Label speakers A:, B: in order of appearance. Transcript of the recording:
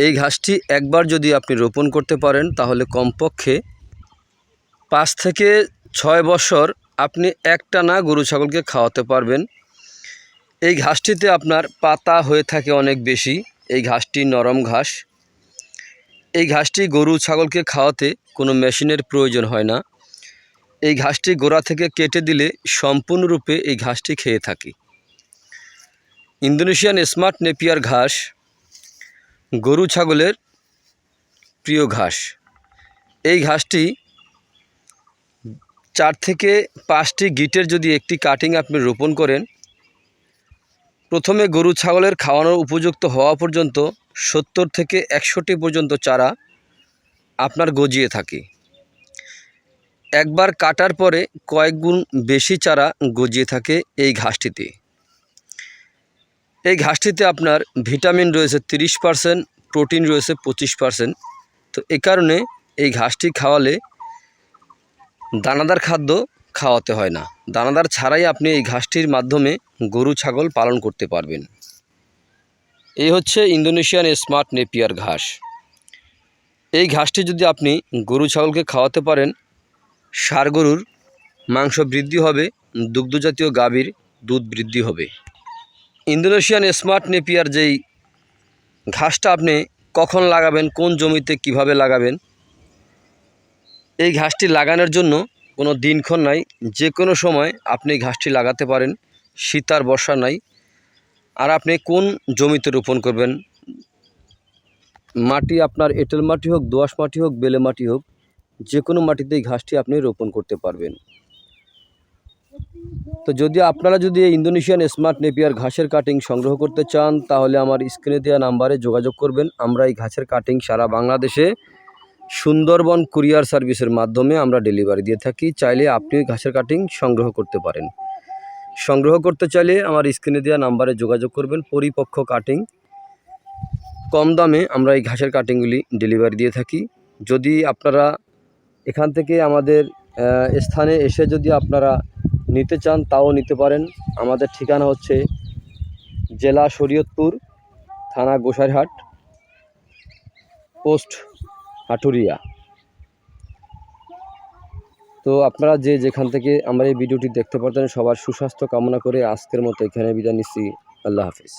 A: এই ঘাসটি একবার যদি আপনি রোপণ করতে পারেন, তাহলে কমপক্ষে পাঁচ থেকে ছয় বছর আপনি একটা না গরু ছাগলকে খাওয়াতে পারবেন। এই ঘাসটিতে আপনার পাতা হয়ে থাকে অনেক বেশি। এই ঘাসটি নরম ঘাস। এই ঘাসটি গরু ছাগলকে খাওয়াতে কোনো মেশিনের প্রয়োজন হয় না। এই ঘাসটি গোড়া থেকে কেটে দিলে সম্পূর্ণরূপে এই ঘাসটি খেয়ে থাকি। ইন্দোনেশিয়ান স্মার্ট নেপিয়ার ঘাস গরু ছাগলের প্রিয় ঘাস। এই ঘাসটি চার থেকে পাঁচটি গিটের যদি একটি কাটিং আপনি রোপণ করেন, প্রথমে গরু ছাগলের খাওয়ানোর উপযুক্ত হওয়া পর্যন্ত সত্তর থেকে একশোটি পর্যন্ত চারা আপনার গজিয়ে থাকে। একবার কাটার পরে কয়েক গুণ বেশি চারা গজিয়ে থাকে এই ঘাসটিতে। এই ঘাসটিতে আপনার ভিটামিন রয়েছে তিরিশ পারসেন্ট, প্রোটিন রয়েছে পঁচিশ পারসেন্ট। তো এ কারণে এই ঘাসটি খাওয়ালে দানাদার খাদ্য খাওয়াতে হয় না। দানাদার ছাড়াই আপনি এই ঘাসটির মাধ্যমে গরু, ছাগল পালন করতে পারবেন। এই হচ্ছে ইন্দোনেশিয়ান স্মার্ট নেপিয়ার ঘাস। এই ঘাসটি যদি আপনি গরু, ছাগলকে খাওয়াতে পারেন ষাঁড় গরুর মাংস বৃদ্ধি হবে, দুগ্ধজাতীয় গাভীর দুধ বৃদ্ধি হবে। ইন্দোনেশিয়ান স্মার্ট নেপিয়ার যেই ঘাসটা আপনি কখন লাগাবেন, কোন জমিতে কীভাবে লাগাবেন, এই ঘাসটি লাগানোর জন্য কোনো দিনক্ষণ নাই, যে কোনো সময় আপনি ঘাসটি লাগাতে পারেন শীত আর বর্ষা নাই, আর আপনি কোন জমিতে রোপণ করবেন, মাটি আপনার এঁটেল মাটি হোক, দোআঁশ মাটি হোক, বেলে মাটি হোক, যে কোনো মাটিতেই ঘাসটি আপনি রোপণ করতে পারবেন। তো যদি আপনারা যদি ইন্দোনেশিয়ান স্মার্ট নেপিয়ার ঘাসের কাটিং সংগ্রহ করতে চান, তাহলে আমার স্ক্রিনে দেওয়া নাম্বারে যোগাযোগ করবেন। আমরা এই ঘাসের কাটিং সারা বাংলাদেশে সুন্দরবন কুরিয়ার সার্ভিসের মাধ্যমে আমরা ডেলিভারি দিয়ে থাকি। চাইলে আপনি ঘাসের কাটিং সংগ্রহ করতে পারেন। সংগ্রহ করতে চাইলে আমার স্ক্রিনে দেওয়া নাম্বারে যোগাযোগ করবেন। পরিপক্ক কাটিং। কম দামে আমরা এই ঘাসের কাটিংগুলি ডেলিভারি দিয়ে থাকি। যদি আপনারা এখান থেকে আমাদের স্থানে এসে যদি আপনারা নিতে চান, তাও নিতে পারেন। আমাদের ঠিকানা হচ্ছে জেলা শরীয়তপুর, থানা গোসাইরহাট, পোস্ট হাটুরিয়া। তো আপনারা যে যেখান থেকে আমরা এই ভিডিওটি দেখতে পারতেন, সবার সুস্বাস্থ্য কামনা করে আজকের মতো এখানে বিদায় নিচ্ছি। আল্লাহ হাফিজ।